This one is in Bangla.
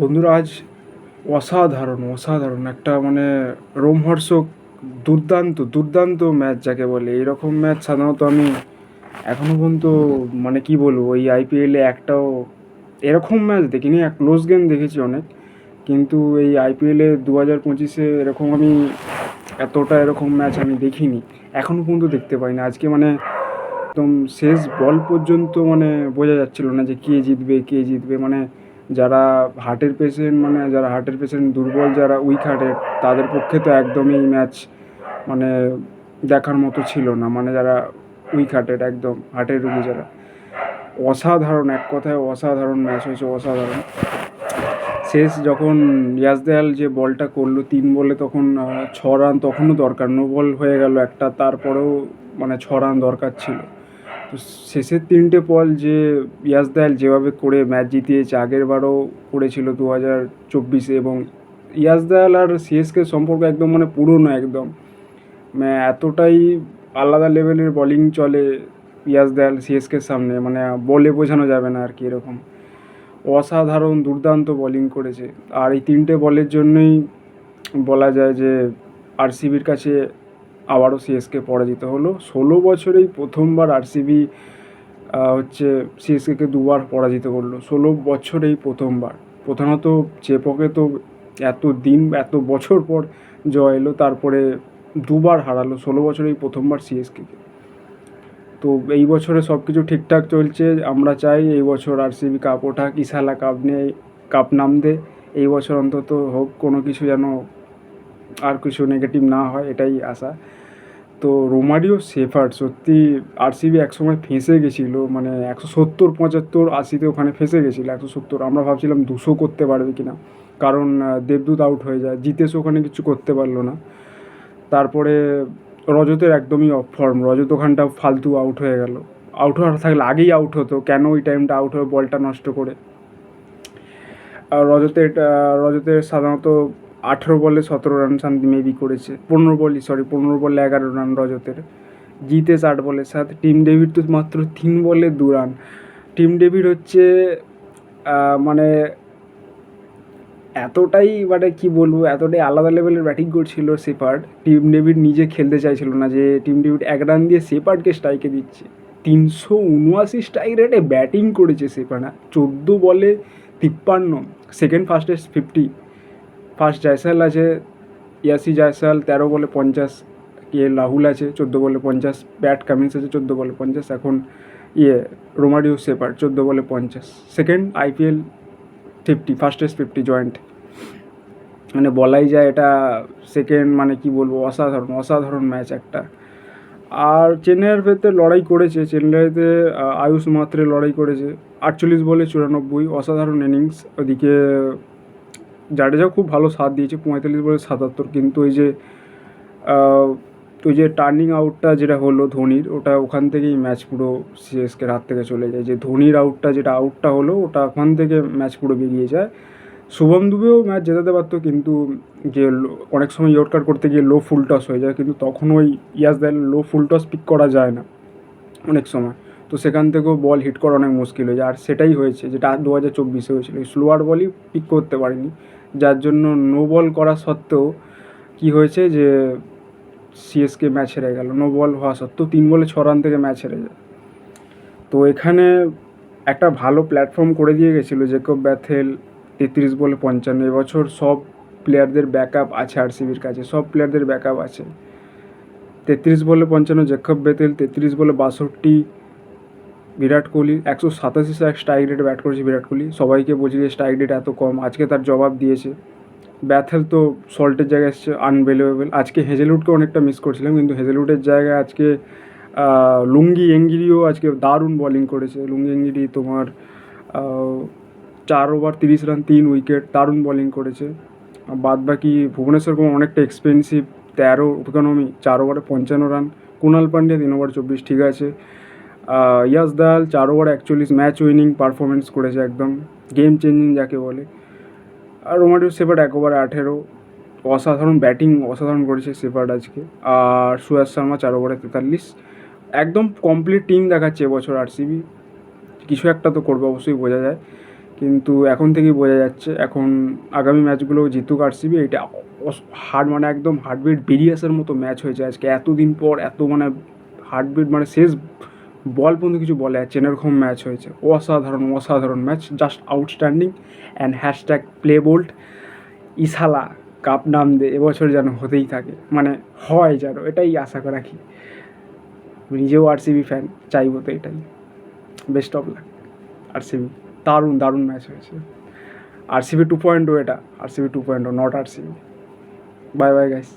বন্ধুরা, আজ অসাধারণ অসাধারণ একটা মানে রোমহর্ষক দুর্দান্ত দুর্দান্ত ম্যাচ যাকে বলে। এরকম ম্যাচ সাধারণত আমি এখনও পর্যন্ত মানে কি বলব, এই আইপিএলে একটাও এরকম ম্যাচ দেখিনি, এক ক্লোজ গেম দেখেছি অনেক। কিন্তু এই আইপিএলে দু হাজার পঁচিশে এরকম আমি এতটা এরকম ম্যাচ আমি দেখিনি এখনও পর্যন্ত দেখতে পাইনি আজকে মানে একদম শেষ বল পর্যন্ত মানে বোঝা যাচ্ছিল না যে কে জিতবে কে জিতবে। মানে যারা হার্টের পেশেন্ট মানে যারা হার্টের পেশেন্ট দুর্বল, যারা উইক হার্টের তাদের পক্ষে তো একদমই ম্যাচ মানে দেখার মতো ছিল না। মানে যারা উইক হার্টের একদম হার্টের রুগী যারা। অসাধারণ, এক কথায় অসাধারণ ম্যাচ হয়েছে, অসাধারণ। শেষ যখন ইয়াসদেয়াল যে বলটা করল, তিন বলে তখন ছ রান তখনও দরকার। নো বল হয়ে গেল একটা, তারপরেও মানে ছ রান দরকার ছিল। শেষের তিনটে বল যে ইয়াসদেয়াল যেভাবে করে ম্যাচ জিতিয়েছে, আগের বারও করেছিল দু হাজার চব্বিশে এবং ইয়াসদেয়াল আর সিএসকে সম্পর্ক একদম মানে পুরনো একদম। এতটাই আলাদা লেভেলের বোলিং চলে ইয়াসদেয়াল সিএসকের সামনে মানে বলে বোঝানো যাবে না আর কি এরকম। অসাধারণ, দুর্দান্ত বোলিং করেছে। আর এই তিনটে বলের জন্যই বলা যায় যে আরসিবির কাছে আবারও সিএসকে পরাজিত হলো। ষোলো বছরেই প্রথমবার আরসিবি হচ্ছে সিএসকেকে দুবার পরাজিত করল। ষোলো বছরেই প্রথমবার। প্রধানত চেপকে তো এত দিন, এত বছর পর জয় এলো, তারপরে দুবার হারালো। ষোলো বছরেই প্রথমবার সিএসকেকে তো এই বছরে সব কিছু ঠিকঠাক চলছে। আমরা চাই এই বছর আরসিবি কাপ ওঠাক ইসালা কাপ নিয়ে কাপ নাম দে এই বছর অন্তত হোক, কোনো কিছু যেন আর কিছু নেগেটিভ না হয়, এটাই আশা। তো রোমারিও সেফার্ড সত্যি আরসিবি একসময় ফেঁসে গেছিল মানে একশো সত্তর, পঁচাত্তর আশিতে ওখানে ফেঁসে গেছিল একশো সত্তর। আমরা ভাবছিলাম দুশো করতে পারবে কিনা, কারণ দেবদূত আউট হয়ে যায়, জিতেশ ওখানে কিছু করতে পারল না। তারপরে রজতের একদমই অফ ফর্ম রজত ওখানটা ফালতু আউট হয়ে গেল। আউট হওয়ার থাকলে আগেই আউট হতো, কেন ওই টাইমটা আউট হয়ে বলটা নষ্ট করে? রজতের রজতের সাধারণত আঠেরো বলে সতেরো রান শান্তি মেবি করেছে। পনেরো বলই সরি পনেরো বলে এগারো রান রজতের। জিতেশ আট বলে সাত। টিম ডেভিড তো মাত্র তিন বলে দু রান টিম ডেভিড হচ্ছে মানে এতটাই মানে কি বলব, এতটাই আলাদা লেভেলের ব্যাটিং করছিল সেপার্ড টিম ডেভিড নিজে খেলতে চাইছিল না যে টিম ডেভিড এক রান দিয়ে সেপার্ডকে স্ট্রাইকে দিচ্ছে। তিনশো উনআশি স্ট্রাইক রেটে ব্যাটিং করেছে সেপার্ড চোদ্দ বলে তিপ্পান্ন। Second fastest fifty first Jaiswal আছে ইয়াসি জয়সাল তেরো বলে পঞ্চাশ কে রাহুল আছে চোদ্দ বলে পঞ্চাশ, ব্যাট কামিন্স আছে চোদ্দ বলে পঞ্চাশ, এখন ইয়ে রোমারিও সেপার চোদ্দ বলে পঞ্চাশ। Second IPL fifty fastest fifty joint মানে বলাই যায় এটা সেকেন্ড মানে কি বলব, অসাধারণ অসাধারণ ম্যাচ একটা। আর চেন্নাইয়ের ভেতরে লড়াই করেছে, চেন্নাইতে আয়ুষ মাত্রে লড়াই করেছে। আটচল্লিশ বলে চুরানব্বই, অসাধারণ ইনিংস ওদিকে জাডেজাও খুব ভালো সাথ দিয়েছে, পঁয়তাল্লিশ বলে সাতাত্তর, কিন্তু ওই যে ওই যে টার্নিং আউটটা যেটা হলো ধোনির, ওটা ওখান থেকেই ম্যাচ পুরো সিএসকের হাত থেকে চলে যায়। যে ধোনির আউটটা যেটা আউটটা হলো, ওটা ওখান থেকে ম্যাচ পুরো বেরিয়ে যায়। শুভম দুবেও ম্যাচ জেতাতে পারতো, কিন্তু যে অনেক সময় ইয়র্কার করতে গিয়ে লো ফুল টস হয়ে যায়, কিন্তু তখন ওই ইয়াস দেয় লো ফুল টস পিক করা যায় না অনেক সময়। তো সেখান থেকেও বল হিট করা অনেক মুশকিল হয়ে যায়। আর সেটাই হয়েছে, যেটা দু হাজার চব্বিশে হয়েছিল। স্লোয়ার বলই পিক করতে পারেনি। যার জন্য নো বল করা সত্ত্বেও কি হয়েছে যে সিএসকে ম্যাচ হেরে গেল। নো বল হওয়া সত্ত্বেও তিন বলে ছ রান থেকে ম্যাচ হেরে যায়। তো এখানে একটা ভালো প্ল্যাটফর্ম করে দিয়ে গেছিল জেকব ব্যাথেল তেত্রিশ বলে পঞ্চান্ন। এবছর সব প্লেয়ারদের ব্যাকআপ আছে আরসিবির কাছে, সব প্লেয়ারদের ব্যাকআপ আছে। তেত্রিশ বলে পঞ্চান্ন জেকব বেতেল তেত্রিশ বলে বাষট্টি বিরাট কোহলি, একশো সাতাশি স্ট্রাইক রেটে ব্যাট করেছে বিরাট কোহলি। সবাইকে বলছে যে স্ট্রাইক রেট এত কম, আজকে তার জবাব দিয়েছে। ব্যাথেল তো সল্টের জায়গায় এসছে আনবেলেবেল আজকে হেজেলউডকে অনেকটা মিস করছিলাম, কিন্তু হেজেলউডের জায়গায় আজকে লুঙ্গি এঙ্গিরিও আজকে দারুণ বোলিং করেছে। লুঙ্গি এঙ্গিরি তোমার চার ওভার তিরিশ রান তিন উইকেট দারুণ বোলিং করেছে। বাদ বাকি ভুবনেশ্বর কুমার অনেকটা এক্সপেন্সিভ তেরো ইকোনমি চার ওভারে পঞ্চান্ন রান কুণাল পান্ডে তিন ওভার চব্বিশ, ঠিক আছে। আহ, ইয়াস দাল চার ওভার একচল্লিশ ম্যাচ উইনিং পারফরমেন্স করেছে একদম গেম চেঞ্জিং যাকে বলে। আর রোমারিও সেপার্ড এক ওভারে আঠেরো অসাধারণ ব্যাটিং অসাধারণ করেছে সেপার্ড আজকে। আর সুয়াস শর্মা চার ওভারে তেতাল্লিশ একদম কমপ্লিট টিম দেখাচ্ছে এবছর আরসিবি কিছু একটা তো করবে অবশ্যই বোঝা যায়। কিন্তু এখন থেকেই বোঝা যাচ্ছে এখন আগামী ম্যাচগুলো জিতুক আরসিবি এটা হার্ড মানে একদম হার্টবিট বেরিয়ে আসার মতো ম্যাচ হয়েছে আজকে। এতদিন পর এত মানে হার্টবিট মানে শেষ বল পর্যন্ত কিছু বলে যাচ্ছে না এরকম ম্যাচ হয়েছে। অসাধারণ অসাধারণ match just outstanding and hashtag play bold ইসালা cup নাম দে এবছর যেন হতেই থাকে। মানে হয় যেন, এটাই আশা করা আমি নিজেও আরসিবি ফ্যান চাইব তো এটাই। বেস্ট অফ লাক আরসিবি দারুণ দারুণ ম্যাচ হয়েছে। আরসিবি টু পয়েন্ট ও এটা RCB two point o not RCB bye bye guys